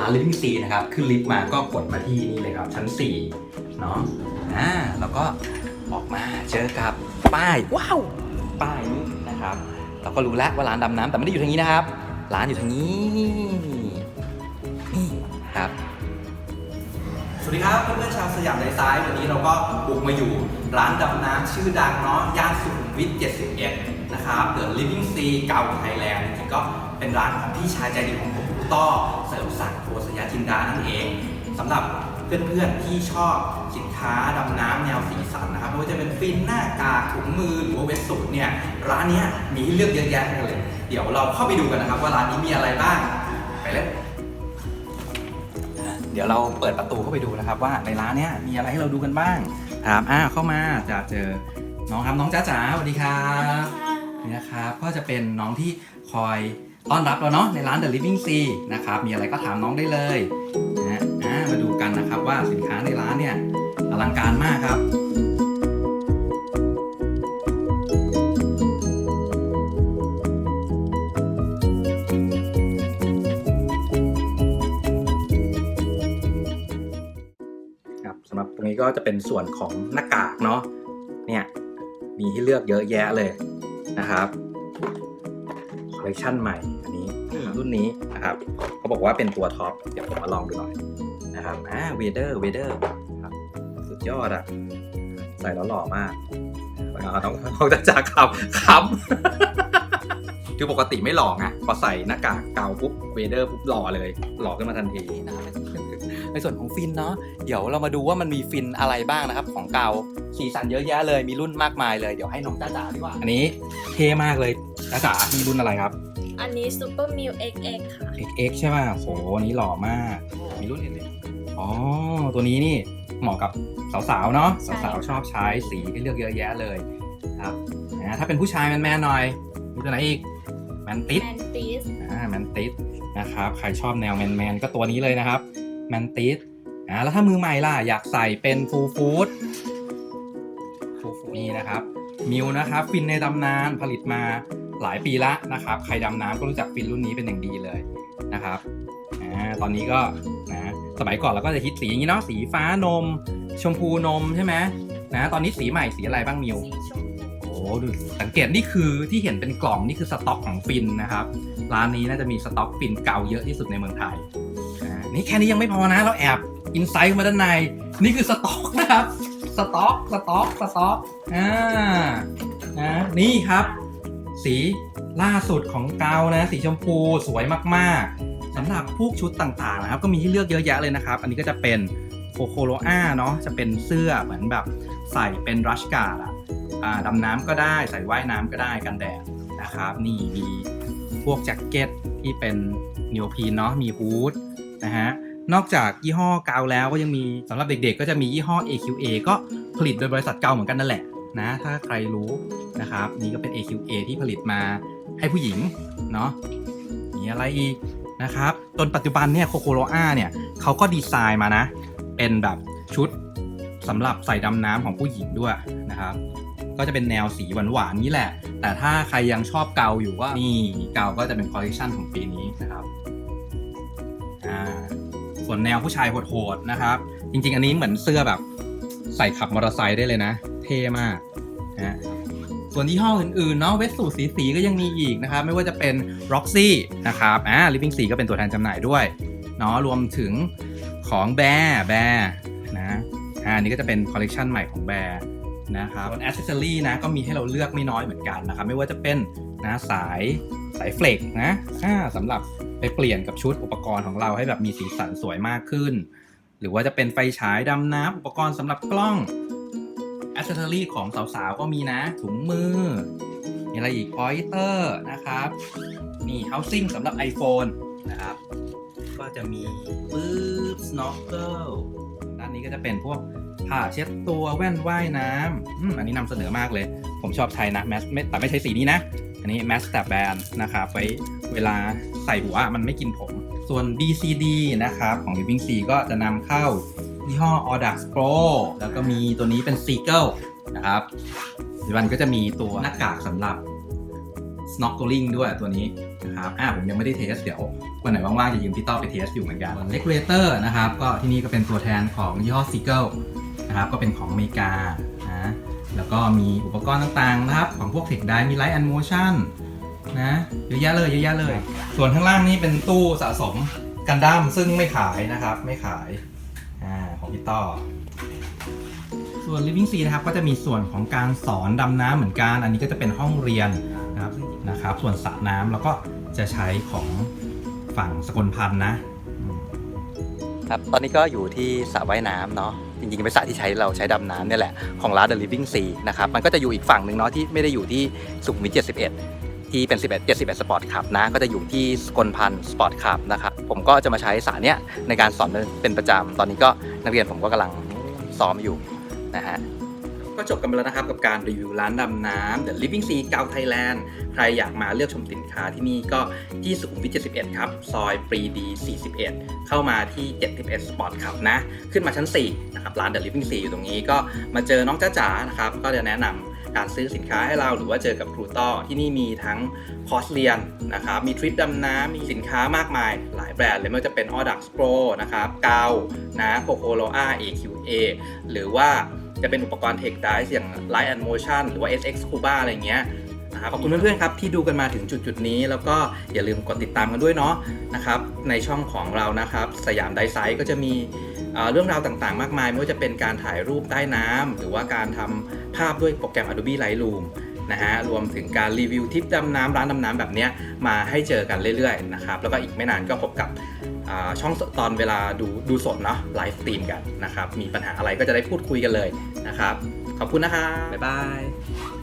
ร้าน Living Sea นะครับ ขึ้นลิฟต์มาก็กดมาที่นี่เลยครับชั้น4เนาะอ่าแล้วก็ออกมาเจอกับป้ายว้าวป้ายนี้นะครับ เราก็รู้แล้วว่าร้านดำน้ำแต่ไม่ได้อยู่ทางนี้นะครับ ร้านอยู่ทางนี้นี่ครับสวัสดีครับเพื่อนๆชาวสยามไดไซน์วันนี้เราก็บุกมาอยู่ร้านดำน้ำชื่อดังเนาะย่านสุขุมวิท 71 นะครับ The Living Sea เก่าไทยแลนด์จริงๆก็เป็นร้านของพี่ชายใจดีของผม ต้อเสริมศักดิ์โพสยาจินดานั่นเองสำหรับเพื่อนๆที่ชอบสินค้าดำน้ำแนวสีสันนะครับไม่ว่าจะเป็นฟินหน้ากากถุงมือหรือว่าเวสสูทเนี่ยร้านเนี้ยมีให้เลือกเยอะแยะเลย เดี๋ยวเราเข้าไปดูกันนะครับว่าร้านนี้มีอะไรบ้างไปเลยเดี๋ยวเราเปิดประตูเข้าไปดูนะครับว่าในร้านเนี้ยมีอะไรให้เราดูกันบ้างครับอ่าเข้ามาจะเจอน้องครับน้องจ้าจ๋าสวัสดีครับนี่นะครับก็จะเป็นน้องที่คอย ต้อนรับเราเนาะในร้าน The Living Sea นะครับมีอะไรก็ถามน้องได้เลยนะมาดูกันนะครับว่าสินค้าในร้านเนี่ยอลังการมากครับครับสำหรับตรงนี้ก็จะเป็นส่วนของหน้ากากเนาะเนี่ยมีให้เลือกเยอะแยะเลยนะครับ เลคชันใหม่อันนี้รุ่นนี้นะครับเขาบอกว่าเป็นตัวท็อปเดี๋ยวผมมาลองดูหน่อยนะครับอ่าเวเดอร์เวเดอร์ครับสุดยอดอะใส่แล้วหล่อมากเอาน้องน้องจะจากขับขับคือปกติไม่หล่อไงพอใส่หน้ากากเกาปุ๊บเวเดอร์ปุ๊บหล่อเลย หล่อขึ้นมาทันที ในส่วนของฟินเนาะเดี๋ยวเรามาดูว่ามันมีฟินอะไรบ้างนะครับของเกาสีสันเยอะแยะเลยมีรุ่นมากมายเลยเดี๋ยวให้น้องจ้าจ๋าดีกว่า อันนี้เท่มากเลยจ้าจ๋ามีรุ่นอะไรครับ อันนี้ Super m i l XX ค่ะ XX ใช่ป่ะโหอันนี้หล่อมาก มีรุ่นอื่นเลยอ๋อตัวนี้นี่เหมาะกับสาวๆเนาะใช่สาวๆชอบใช้สีให้เลือกเยอะแยะเลยครับนะถ้าเป็นผู้ชายแมนๆหน่อยมีตัวไหนอีกแมนติส Mantis อ่าแมนติสนะครับ ใครชอบแนวแมนๆ ก็ตัวนี้เลยนะครับ แมนติสอ่าแล้วถ้ามือใหม่ล่ะ อยากใส่เป็นฟูลฟู้ดฟูลฟู้ดนี่นะครับ มิวนะครับ ฟินในตำนานผลิตมาหลายปีละนะครับ ใครดำน้ำก็รู้จักฟินรุ่นนี้เป็นอย่างดีเลยนะครับอ่าตอนนี้ก็นะสมัยก่อนเราก็จะฮิตสีอย่างนี้เนาะสีฟ้านม ชมพูนมใช่ไหมนะตอนนี้สีใหม่สีอะไรบ้างมิวสีชมพูโอ้ดูสังเกตนี่คือที่เห็นเป็นกล่องนี่คือสต็อกของฟินนะครับ ร้านนี้น่าจะมีสต็อกฟินเก่าเยอะที่สุดในเมืองไทยอ่านี่แค่นี้ยังไม่พอนะ เราแอบอินไซต์มาด้านใน นี่คือสต็อกนะครับ สต็อก สต็อก สต็อก อ่านะนี่ครับ สีล่าสุดของเกานะ สีชมพูสวยมากๆสำหรับพวกชุดต่างๆนะครับ ก็มีให้เลือกเยอะแยะเลยนะครับ อันนี้ก็จะเป็นโคโคโลอาเนาะ จะเป็นเสื้อเหมือนแบบใส่เป็นรัชการ์ดอะอ่าดำน้ำก็ได้ ใส่ว่ายน้ำก็ได้กันแดดนะครับ นี่มี พวกแจ็คเก็ตที่เป็นนิวพีนเนาะมีฮูดนะฮะนอกจากยี่ห้อเกาแล้วก็ยังมีสำหรับเด็กๆ ก็จะมียี่ห้อ AQA ก็ผลิตโดยบริษัทเกาเหมือนกันนั่นแหละนะถ้าใครรู้นะครับนี่ก็เป็น AQA ที่ผลิตมาให้ผู้หญิงเนาะมีอะไรอีกนะครับจนปัจจุบันเนี่ยโคโคโ a เนี่ยเขาก็ดีไซน์มานะ เป็นแบบชุดสำหรับใส่ดำน้ำของผู้หญิงด้วยนะครับ ก็จะเป็นแนวสีหวานๆนี้แหละ แต่ถ้าใครยังชอบเกาอยู่ก็นี่เกาก็จะเป็นคอลเลคชันของปีนี้นะครับอ่าส่วนแนวผู้ชายโหดๆนะครับ จริง ๆ อันนี้เหมือนเสื้อแบบใส่ขับมอเตอร์ไซค์ได้เลยนะ เท่มากนะส่วนยี่ห้ออื่นๆเนาะเวสสูสีสีก็ยังมีอีกนะครับ ไม่ว่าจะเป็น Roxy นะครับอ่า Living Sea ก็เป็นตัวแทนจำหน่ายด้วยเนาะรวมถึงของแบร์แบร์นะอ่าอันนี้ก็จะเป็นคอลเลคชันใหม่ของแบร์ นะครับส่วนอ c เซ s ซอรี่นะก็มีให้เราเลือกไม่น้อยเหมือนกันนะครับ ไม่ว่าจะเป็นนะสายสายเฟลกนะอ่าสำหรับไปเปลี่ยนกับชุดอุปกรณ์ของเราให้แบบมีสีสันสวยมากขึ้น หรือว่าจะเป็นไฟฉายดำน้ำอุปกรณ์สำหรับกล้องอ c เซ s ซอรี่ของสาวๆ ก็มีนะ ถุงมือ มีอะไรอีกพอยเตอร์นะครับนี่ housing สำหรับ iPhone นะครับ ก็จะมีปื๊บ snorkel ด้านนี้ก็จะเป็นพวก ผ้าเช็ดตัวแว่นว่ายน้ำอืมอันนี้นำเสนอมากเลย ผมชอบใช้นะแมสไม่แต่ไม่ใช้สีนี้นะ อันนี้แมสแต่แบนนะครับไว้เวลาใส่หัวมันไม่กินผม ส่วน BCD นะครับของ Living Sea ก็จะนำเข้ายี่ห้อ Audax Pro แล้วก็มีตัวนี้เป็น Seagull นะครับปัจจุบันก็จะมีตัวหน้ากากสำหรับ snorkeling ด้วยตัวนี้นะครับ อ่าผมยังไม่ได้เทส เดี๋ยววันไหนว่างๆจะยืมพี่ต้อไปเทสอยู่เหมือนกันเลกเลเตอร์นะครับ ก็ที่นี่ก็เป็นตัวแทนของยี่ห้อซิเกิล นะครับก็เป็นของอเมริกานะแล้วก็มีอุปกรณ์ต่างๆนะครับ ของพวกเทคไดมีไลท์แอนโมชั่นนะเยอะแยะเลยเยอะแยะเลย ส่วนข้างล่างนี่เป็นตู้สะสมกันดั้มซึ่งไม่ขายนะครับ ไม่ขายอ่าของพี่ต้อส่วน Living Sea นะครับก็จะมีส่วนของการสอนดำน้ำเหมือนกัน อันนี้ก็จะเป็นห้องเรียนนะครับนะครับ ส่วนสระน้ำเราก็จะใช้ของฝั่งสกลพันธ์นะครับ ตอนนี้ก็อยู่ที่สระว่ายน้ำเนาะ จริงๆเป็นสระที่ใช้เราใช้ดำน้ำเนี่ยแหละของร้าน The Living Sea นะครับมันก็จะอยู่อีกฝั่งหนึ่งเนาะที่ไม่ได้อยู่ที่สุขุมวิท71 ที่เป็น 11 71สปอร์ตคลับนะก็จะอยู่ที่สกลพันธ์สปอร์ตคลับนะครับผมก็จะมาใช้สระเนี้ยในการสอนเป็นประจำตอนนี้ก็นักเรียนผมก็กำลังซ้อมอยู่นะฮะ ก็จบกันไปแล้วนะครับ กับการรีวิวร้านดำน้ำ The Living Sea เกาไทยแลนด์ ใครอยากมาเลือกชมสินค้าที่นี่ก็ที่สุขุมวิท 71 ครับ ซอยปรีดี 41 เข้ามาที่ 71 Sport ครับนะ ขึ้นมาชั้น 4 นะครับ ร้าน The Living Sea อยู่ตรงนี้ก็มาเจอน้องจ้าจ๋านะครับ ก็จะแนะนำการซื้อสินค้าให้เราหรือว่าเจอกับครูต้อที่นี่มีทั้งคอร์สเรียนนะครับมีทริปดำน้ำมีสินค้ามากมาย หลายแบรนด์เลยไม่ว่าจะเป็น Audax Pro นะครับเกานะโคโคโลอา AQA หรือว่า จะเป็นอุปกรณ์เทคไดส์อย่าง Light and Motion หรือว่า SX Scuba อะไรอย่างเงี้ยนะครับขอบคุณเพื่อนๆครับที่ดูกันมาถึงจุดจุดๆนี้ แล้วก็อย่าลืมกดติดตามกันด้วยเนาะนะครับในช่องของเรานะครับสยามไดไซต์ก็จะมีเอ่อเรื่องราวต่างๆ มากมายไม่ว่าจะเป็นการถ่ายรูปใต้น้ำหรือว่าการทำภาพด้วยโปรแกรม Adobe Lightroom นะฮะรวมถึงการรีวิวทิปดำน้ำร้านดำน้ำแบบนี้มาให้เจอกันเรื่อยๆนะครับแล้วก็อีกไม่นานก็พบกับช่องตอนเวลาดูดูสดเนาะไลฟ์สตรีมกันนะครับมีปัญหาอะไรก็จะได้พูดคุยกันเลยนะครับ ขอบคุณนะครับบ๊ายบาย